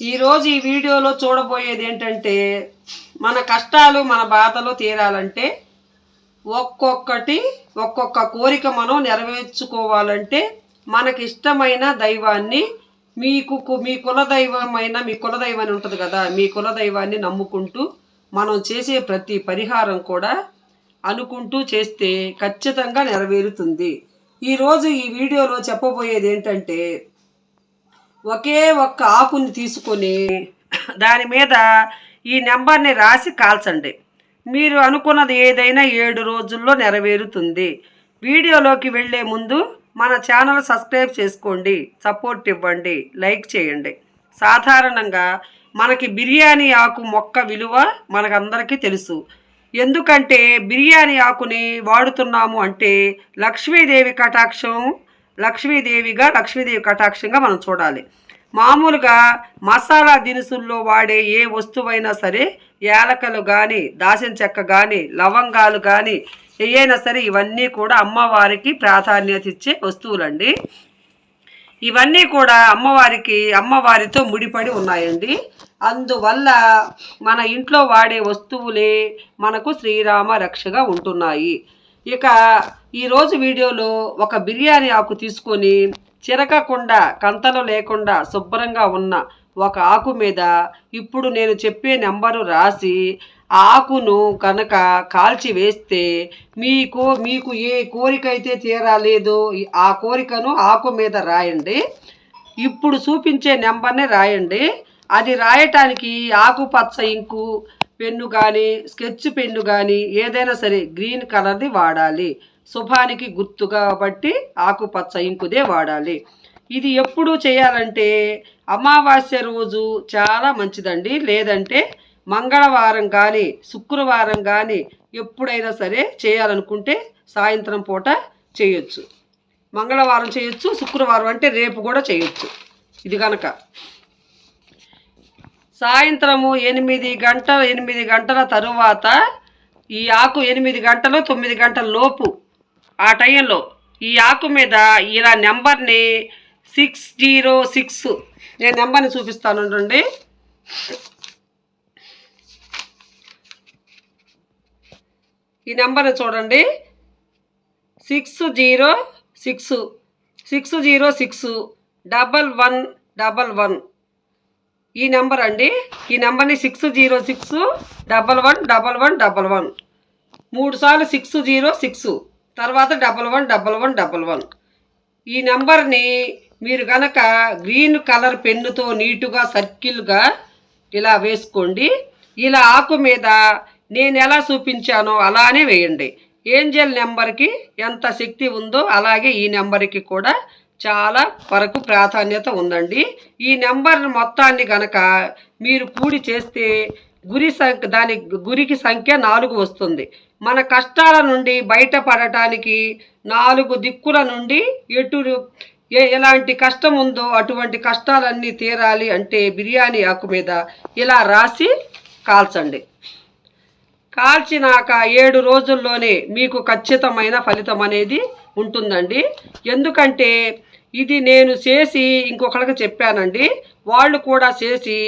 ఈరోజు ఈ వీడియోలో చూడబోయేది ఏంటంటే మన కష్టాలు మన బాధలు తీరాలంటే ఒక్కొక్కటి ఒక్కొక్క కోరిక మనం నెరవేర్చుకోవాలంటే మనకి ఇష్టమైన దైవాన్ని మీకు కు- మీ కులదైవమైన మీ కులదైవం అని ఉంటుంది కదా మీ కులదైవాన్ని నమ్ముకుంటూ మనం చేసే ప్రతి పరిహారం కూడా అనుకుంటూ చేస్తే ఖచ్చితంగా నెరవేరుతుంది. ఈరోజు ఈ వీడియోలో చెప్పబోయేది ఏంటంటే ఒకే ఒక్క ఆకుని తీసుకొని దాని మీద ఈ నెంబర్ని రాసి కాల్చండి. మీరు అనుకున్నది ఏదైనా ఏడు రోజుల్లో నెరవేరుతుంది. వీడియోలోకి వెళ్ళే ముందు మన ఛానల్ సబ్స్క్రైబ్ చేసుకోండి. సపోర్ట్ ఇవ్వండి. లైక్ చేయండి. సాధారణంగా మనకి బిర్యానీ ఆకు మొక్క విలువ మనకందరికీ తెలుసు. ఎందుకంటే బిర్యానీ ఆకుని వాడుతున్నాము అంటే లక్ష్మీదేవి కటాక్షం లక్ష్మీదేవిగా లక్ష్మీదేవి కటాక్షంగా మనం చూడాలి. మామూలుగా మసాలా దినుసుల్లో వాడే ఏ వస్తువైనా సరే యాలకలు కానీ దాసిన చెక్క కానీ లవంగాలు కానీ ఏయైనా సరే ఇవన్నీ కూడా అమ్మవారికి ప్రాధాన్యత ఇచ్చే వస్తువులండి. ఇవన్నీ కూడా అమ్మవారికి అమ్మవారితో ముడిపడి ఉన్నాయండి. అందువల్ల మన ఇంట్లో వాడే వస్తువులే మనకు శ్రీరామ రక్షగా ఉంటున్నాయి. ఇక ఈరోజు వీడియోలో ఒక బిర్యానీ ఆకు తీసుకొని చిరకకుండా కంతలు లేకుండా శుభ్రంగా ఉన్న ఒక ఆకు మీద ఇప్పుడు నేను చెప్పే నెంబరు రాసి ఆ ఆకును కనుక కాల్చి వేస్తే మీకు మీకు ఏ కోరిక అయితే తీరాలేదో ఆ కోరికను ఆకు మీద రాయండి. ఇప్పుడు చూపించే నెంబర్ని రాయండి. అది రాయటానికి ఆకుపచ్చ ఇంకు పెన్ను కానీ స్కెచ్ పెన్ను కానీ ఏదైనా సరే గ్రీన్ కలర్ది వాడాలి. శుభానికి గుర్తుగా కాబట్టి ఆకుపచ్చ ఇంకుదే వాడాలి. ఇది ఎప్పుడు చేయాలంటే అమావాస్య రోజు చాలా మంచిదండి. లేదంటే మంగళవారం కానీ శుక్రవారం కానీ ఎప్పుడైనా సరే చేయాలనుకుంటే సాయంత్రం పూట చేయొచ్చు. మంగళవారం చేయొచ్చు శుక్రవారం అంటే రేపు కూడా చేయొచ్చు. ఇది కనుక సాయంత్రము ఎనిమిది గంటల ఎనిమిది గంటల తరువాత ఈ ఆకు ఎనిమిది గంటలు తొమ్మిది గంటల లోపు ఆ టైంలో ఈ ఆకు మీద ఇలా నెంబర్ని సిక్స్ జీరో సిక్స్ నేను నెంబర్ని చూపిస్తాను ఉండండి ఈ నెంబర్ని చూడండి. Six zero six six zero six double one double one. ఈ నెంబర్ అండి. ఈ నెంబర్ని six zero six double one double one double one. మూడు సార్లు సిక్స్ జీరో సిక్స్. తర్వాత double one double one double one. ఈ నెంబర్ని మీరు కనుక గ్రీన్ కలర్ పెన్నుతో నీటుగా సర్కిల్గా ఇలా వేసుకోండి. ఇలా ఆకు మీద నేను ఎలా చూపించానో అలానే వేయండి. ఏంజల్ నెంబర్కి ఎంత శక్తి ఉందో అలాగే ఈ నెంబర్కి కూడా చాలా వరకు ప్రాధాన్యత ఉందండి. ఈ నెంబర్ మొత్తాన్ని గనక మీరు కూడి చేస్తే గురి సంఖ్య దాని గురికి సంఖ్య నాలుగు వస్తుంది. మన కష్టాల నుండి బయటపడటానికి నాలుగు దిక్కుల నుండి ఎటు ఏ ఎలాంటి కష్టం ఉందో అటువంటి కష్టాలన్నీ తీరాలి అంటే బిర్యానీ ఆకు మీద ఇలా రాసి కాల్చండి. కాల్చినాక ఏడు రోజుల్లోనే మీకు ఖచ్చితమైన ఫలితం అనేది ఉంటుందండి. ఎందుకంటే ఇది నేను చేసి ఇంకొకరికి చెప్పానండి. వాళ్ళు కూడా చేసి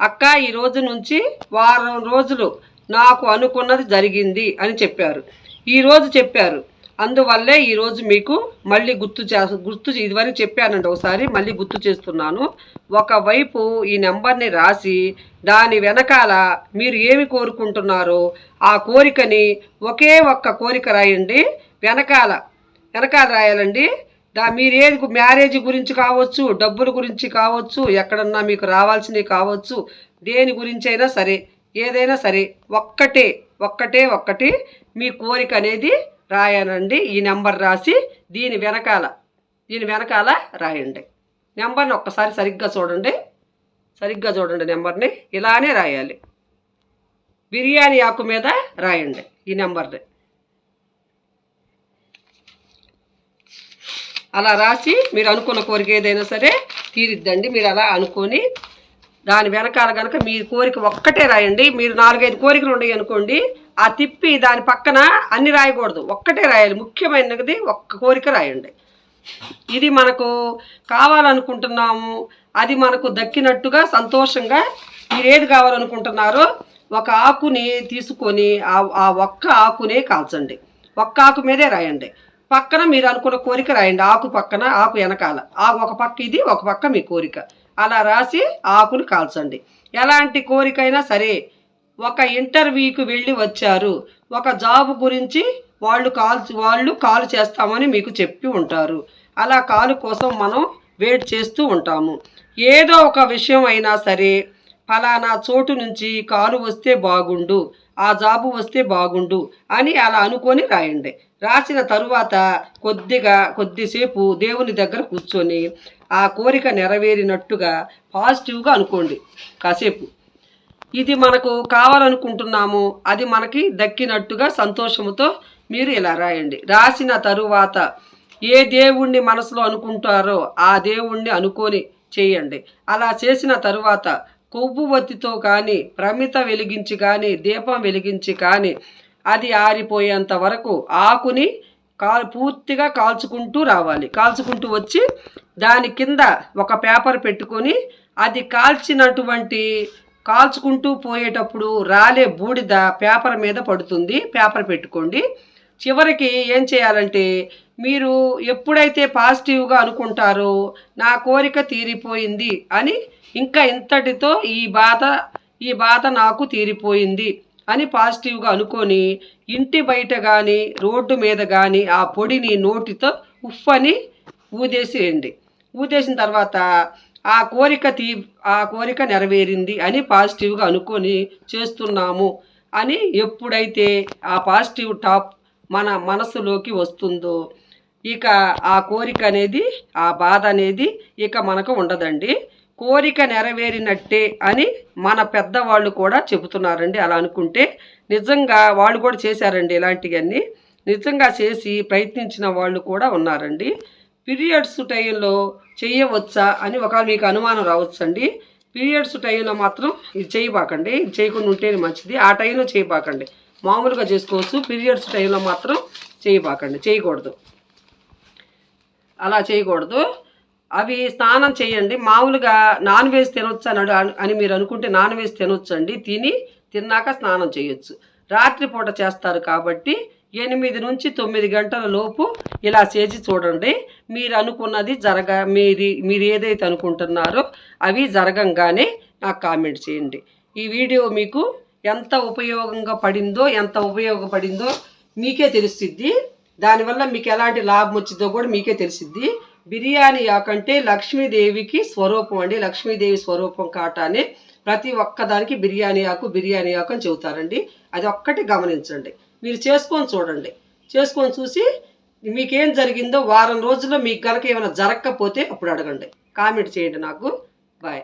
అక్క ఈ రోజు నుంచి వారం రోజులు నాకు అనుకున్నది జరిగింది అని చెప్పారు. ఈరోజు చెప్పారు. అందువల్లే ఈరోజు మీకు మళ్ళీ గుర్తు చే గుర్తు ఇదివరకు చెప్పానండి ఒకసారి మళ్ళీ గుర్తు చేస్తున్నాను. ఒకవైపు ఈ నెంబర్ని రాసి దాని వెనకాల మీరు ఏమి కోరుకుంటున్నారో ఆ కోరికని ఒకే ఒక్క కోరిక రాయండి. వెనకాల వెనకాల రాయాలండి. దా మీరు ఏది మ్యారేజ్ గురించి కావచ్చు డబ్బుల గురించి కావచ్చు ఎక్కడన్నా మీకు రావాల్సినవి కావచ్చు దేని గురించి అయినా సరే ఏదైనా సరే ఒక్కటే ఒక్కటే ఒక్కటి మీ కోరిక అనేది రాయనండి ఈ నెంబర్ రాసి దీని వెనకాల దీని వెనకాల రాయండి. నెంబర్ని ఒక్కసారి సరిగ్గా చూడండి. సరిగ్గా చూడండి నెంబర్ని. ఇలానే రాయాలి. బిర్యానీ ఆకు మీద రాయండి ఈ నెంబర్ని. అలా రాసి మీరు అనుకున్న కోరిక ఏదైనా సరే తీరిద్దండి. మీరు అలా అనుకొని దాని వెనకాల కనుక మీ కోరిక ఒక్కటే రాయండి. మీరు నాలుగైదు కోరికలు ఉన్నాయి అనుకోండి ఆ తిప్పి దాని పక్కన అన్ని రాయకూడదు. ఒక్కటే రాయాలి. ముఖ్యమైనది ఒక్క కోరిక రాయండి. ఇది మనకు కావాలనుకుంటున్నాము అది మనకు దక్కినట్టుగా సంతోషంగా మీరు ఏది కావాలనుకుంటున్నారో ఒక ఆకుని తీసుకొని ఆ ఆ ఒక్క ఆకునే కాల్చండి. ఒక్క ఆకు మీదే రాయండి. పక్కన మీరు అనుకున్న కోరిక రాయండి. ఆకు పక్కన ఆకు వెనకాల. ఆ ఒక పక్క ఇది ఒక పక్క మీ కోరిక. అలా రాసి ఆకుని కాల్చండి. ఎలాంటి కోరికైనా సరే ఒక ఇంటర్వ్యూకి వెళ్ళి వచ్చారు. ఒక జాబ్ గురించి వాళ్ళు కాల్ వాళ్ళు కాల్ చేస్తామని మీకు చెప్పి ఉంటారు. అలా కాలు కోసం మనం వెయిట్ చేస్తూ ఉంటాము. ఏదో ఒక విషయం అయినా సరే ఫలానా చోటు నుంచి కాలు వస్తే బాగుండు. ఆ జాబు వస్తే బాగుండు అని అలా అనుకొని రాయండి. రాసిన తరువాత కొద్దిగా కొద్దిసేపు దేవుని దగ్గర కూర్చొని ఆ కోరిక నెరవేరినట్టుగా పాజిటివ్గా అనుకోండి. కాసేపు. ఇది మనకు కావాలనుకుంటున్నాము అది మనకి దక్కినట్టుగా సంతోషముతో మీరు ఇలా రాయండి. రాసిన తరువాత ఏ దేవుణ్ణి మనసులో అనుకుంటారో ఆ దేవుణ్ణి అనుకొని చేయండి. అలా చేసిన తరువాత కొవ్వువత్తితో కానీ ప్రమిత వెలిగించి కానీ దీపం వెలిగించి కానీ అది ఆరిపోయేంత వరకు ఆకుని కాల్ పూర్తిగా కాల్చుకుంటూ రావాలి. కాల్చుకుంటూ వచ్చి దాని కింద ఒక పేపర్ పెట్టుకొని అది కాల్చినటువంటి కాల్చుకుంటూ పోయేటప్పుడు రాలే బూడిద పేపర్ మీద పడుతుంది. పేపర్ పెట్టుకోండి. చివరికి ఏం చేయాలంటే మీరు ఎప్పుడైతే పాజిటివ్గా అనుకుంటారో నా కోరిక తీరిపోయింది అని ఇంకా ఇంతటితో ఈ బాధ ఈ బాధ నాకు తీరిపోయింది అని పాజిటివ్గా అనుకొని ఇంటి బయట కానీ రోడ్డు మీద కానీ ఆ పొడిని నోటితో ఉఫ్ అని ఊదేసేయండి. ఊదేసిన తర్వాత ఆ కోరిక తీ ఆ కోరిక నెరవేరింది అని పాజిటివ్గా అనుకొని చేస్తున్నాము అని ఎప్పుడైతే ఆ పాజిటివ్ టాప్ మన మనసులోకి వస్తుందో. ఇక ఆ కోరిక అనేది ఆ బాధ అనేది ఇక మనకు ఉండదండి. కోరిక నెరవేరినట్టే అని మన పెద్దవాళ్ళు కూడా చెబుతున్నారండి. అలా అనుకుంటే నిజంగా వాళ్ళు కూడా చేశారండి ఇలాంటివన్నీ. నిజంగా చేసి ప్రయత్నించిన వాళ్ళు కూడా ఉన్నారండి. పీరియడ్స్ టైంలో చేయవచ్చా అని ఒక మీకు అనుమానం రావచ్చండి. పీరియడ్స్ టైంలో మాత్రం ఇది చేయబాకండి. ఇది చేయకుండా ఉంటేనే మంచిది. ఆ టైంలో చేయబాకండి. మామూలుగా చేసుకోవచ్చు. పీరియడ్స్ టైంలో మాత్రం చేయబాకండి. చేయకూడదు. అలా చేయకూడదు. అవి స్నానం చేయండి. మామూలుగా నాన్ వెజ్ తినొచ్చు అని అని మీరు అనుకుంటే నాన్ వెజ్ తినొచ్చండి. తిని తిన్నాక స్నానం చేయొచ్చు. రాత్రిపూట చేస్తారు కాబట్టి ఎనిమిది నుంచి తొమ్మిది గంటల లోపు ఇలా చేసి చూడండి. మీరు అనుకున్నది జరగ మీరు మీరు ఏదైతే అనుకుంటున్నారో అవి జరగంగానే నాకు కామెంట్ చేయండి. ఈ వీడియో మీకు ఎంత ఉపయోగంగా పడిందో ఎంత ఉపయోగపడిందో మీకే తెలుస్తుంది. దానివల్ల మీకు ఎలాంటి లాభం వచ్చిందో కూడా మీకే తెలిసిద్ది బిర్యానీ ఆకంటే లక్ష్మీదేవికి స్వరూపం అండి. లక్ష్మీదేవి స్వరూపం కాటానే ప్రతి ఒక్కదానికి బిర్యానీ ఆకు బిర్యానీ ఆకు అని చెబుతారండి. అది ఒక్కటి గమనించండి. మీరు చేసుకొని చూడండి. చేసుకొని చూసి మీకేం జరిగిందో వారం రోజుల్లో మీకు కనుక ఏమైనా జరగకపోతే అప్పుడు అడగండి. కామెంట్ చేయండి నాకు. బాయ్.